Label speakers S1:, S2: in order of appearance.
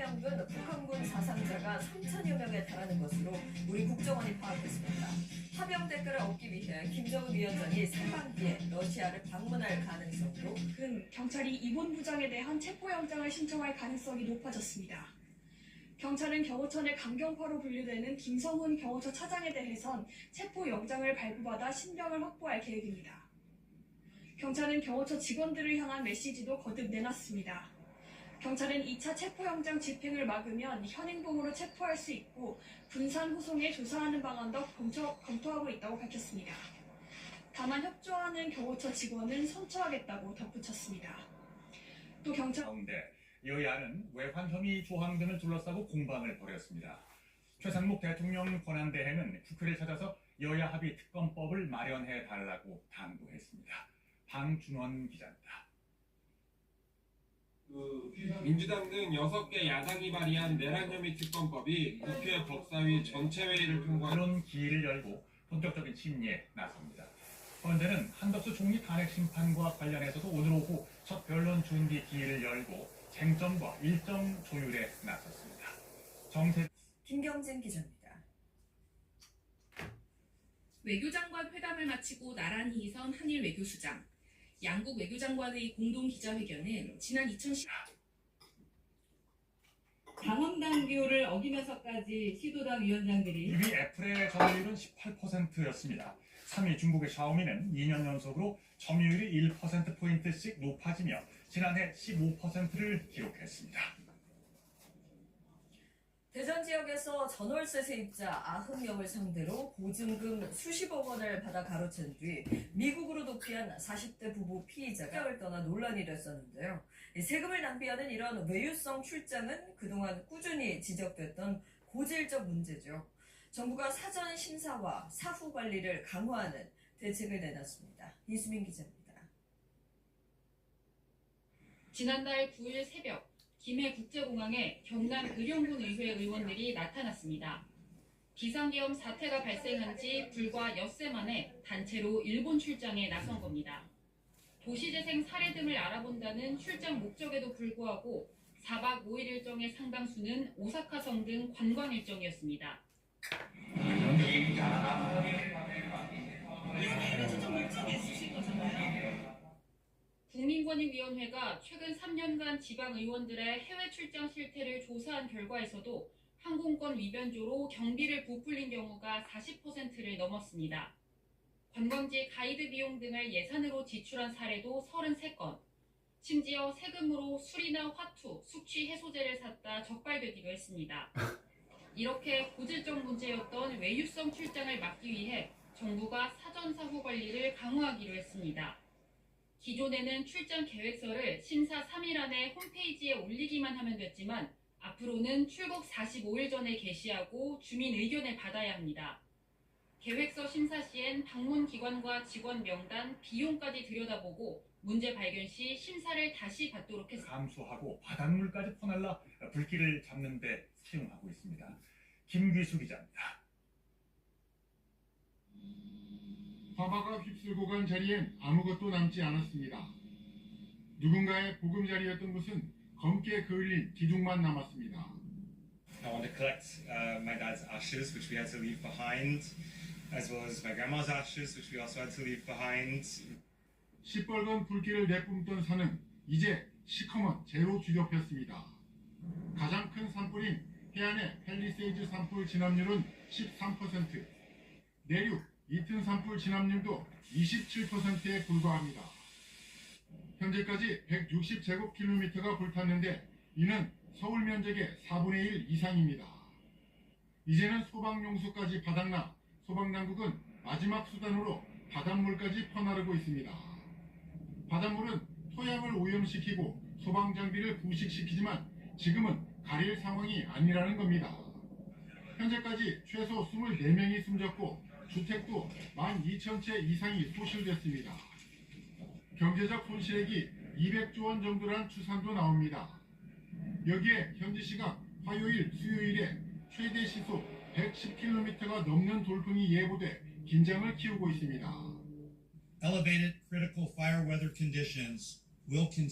S1: 파병군 북한군 사상자가 3천여 명에 달하는 것으로 우리 국정원이 파악했습니다. 파병 대가를 얻기 위해 김정은 위원장이 상반기에 러시아를 방문할 가능성도
S2: 근 경찰이 이본 부장에 대한 체포영장을 신청할 가능성이 높아졌습니다. 경찰은 경호처의 강경파로 분류되는 김성훈 경호처 차장에 대해선 체포영장을 발부받아 신병을 확보할 계획입니다. 경찰은 경호처 직원들을 향한 메시지도 거듭 내놨습니다. 경찰은 2차 체포영장 집행을 막으면 현행범으로 체포할 수 있고 군산 후송에 조사하는 방안도 검토, 검토하고 있다고 밝혔습니다. 다만 협조하는 경호처 직원은 선처하겠다고 덧붙였습니다. 또 경찰
S3: 가운데 여야는 외환 혐의 조항 등을 둘러싸고 공방을 벌였습니다. 최상목 대통령 권한대행은 국회를 찾아서 여야 합의 특검법을 마련해 달라고 당부했습니다. 방준원 기자입니다.
S4: 그 민주당 등 6개 야당이 발의한 내란 혐의 특검법이 국회 법사위 전체 회의를 통과한
S3: 그런 기일을 열고 본격적인 심리에 나섭니다. 헌재는 한덕수 총리 탄핵 심판과 관련해서도 오늘 오후 첫 변론 준비 기일을 열고 쟁점과 일정 조율에 나섰습니다. 정세
S1: 김경진 기자입니다.
S5: 외교장관 회담을 마치고 나란히 선 한일 외교수장. 양국 외교장관의 공동 기자회견은 지난 2010
S6: 당헌당규를 어기면서까지 시도당 위원장들이
S3: 2위 애플의 점유율은 18%였습니다. 3위 중국의 샤오미는 2년 연속으로 점유율이 1%포인트씩 높아지며 지난해 15%를 기록했습니다.
S1: 대전 지역에서 전월세 세입자 90명을 상대로 보증금 수십억 원을 받아 가로챈 뒤 미국으로 도피한 40대 부부 피의자가 을 떠나 논란이 됐었는데요. 이 세금을 낭비하는 이런 외유성 출장은 그동안 꾸준히 지적됐던 고질적 문제죠. 정부가 사전 심사와 사후 관리를 강화하는 대책을 내놨습니다. 이수민 기자입니다.
S6: 지난달 9일 새벽 김해 국제공항에 경남 의령군 의회 의원들이 나타났습니다. 비상계엄 사태가 발생한 지 불과 엿새 만에 단체로 일본 출장에 나선 겁니다. 도시재생 사례 등을 알아본다는 출장 목적에도 불구하고 4박 5일 일정의 상당수는 오사카성 등 관광 일정이었습니다. 국민권익위원회가 최근 3년간 지방의원들의 해외 출장 실태를 조사한 결과에서도 항공권 위변조로 경비를 부풀린 경우가 40%를 넘었습니다. 관광지 가이드 비용 등을 예산으로 지출한 사례도 33건, 심지어 세금으로 술이나 화투, 숙취 해소제를 샀다 적발되기도 했습니다. 이렇게 고질적 문제였던 외유성 출장을 막기 위해 정부가 사전 사후 관리를 강화하기로 했습니다. 기존에는 출장 계획서를 심사 3일 안에 홈페이지에 올리기만 하면 됐지만 앞으로는 출국 45일 전에 게시하고 주민 의견을 받아야 합니다. 계획서 심사 시엔 방문 기관과 직원 명단, 비용까지 들여다보고 문제 발견 시 심사를 다시 받도록 했습니다.
S3: 감수하고 바닷물까지 퍼날라 불길을 잡는 데 사용하고 있습니다. 김귀수 기자입니다.
S7: 화바가 휩쓸고 간 자리엔 아무것도 남지 않았습니다. 누군가의 보금자리였던 곳은 검게 그을린 기둥만 남았습니다.
S8: I want to collect uh, my dad's ashes, which we had to leave behind, as well as my grandma's ashes, which we also had to leave behind.
S7: 시뻘건 불길을 내뿜던 산은 이제 시커먼 재로 뒤덮였습니다. 가장 큰 산불인 해안의 펠리세이즈 산불 진압률은 13%, 내륙 이튼 산불 진압률도 27%에 불과합니다. 현재까지 160제곱킬로미터가 불탔는데 이는 서울 면적의 4분의 1 이상입니다. 이제는 소방용수까지 바닥나 소방당국은 마지막 수단으로 바닷물까지 퍼나르고 있습니다. 바닷물은 토양을 오염시키고 소방장비를 부식시키지만 지금은 가릴 상황이 아니라는 겁니다. 현재까지 최소 24명이 숨졌고 주택도 12,000채 이상이 소실됐습니다. 경제적 손실액이 200조 원 정도란 추산도 나옵니다. 여기에 현지 시각 화요일, 수요일에 최대 시속 110km가 넘는 돌풍이 예보돼 긴장을 키우고 있습니다.
S9: elevated critical fire weather conditions will continue.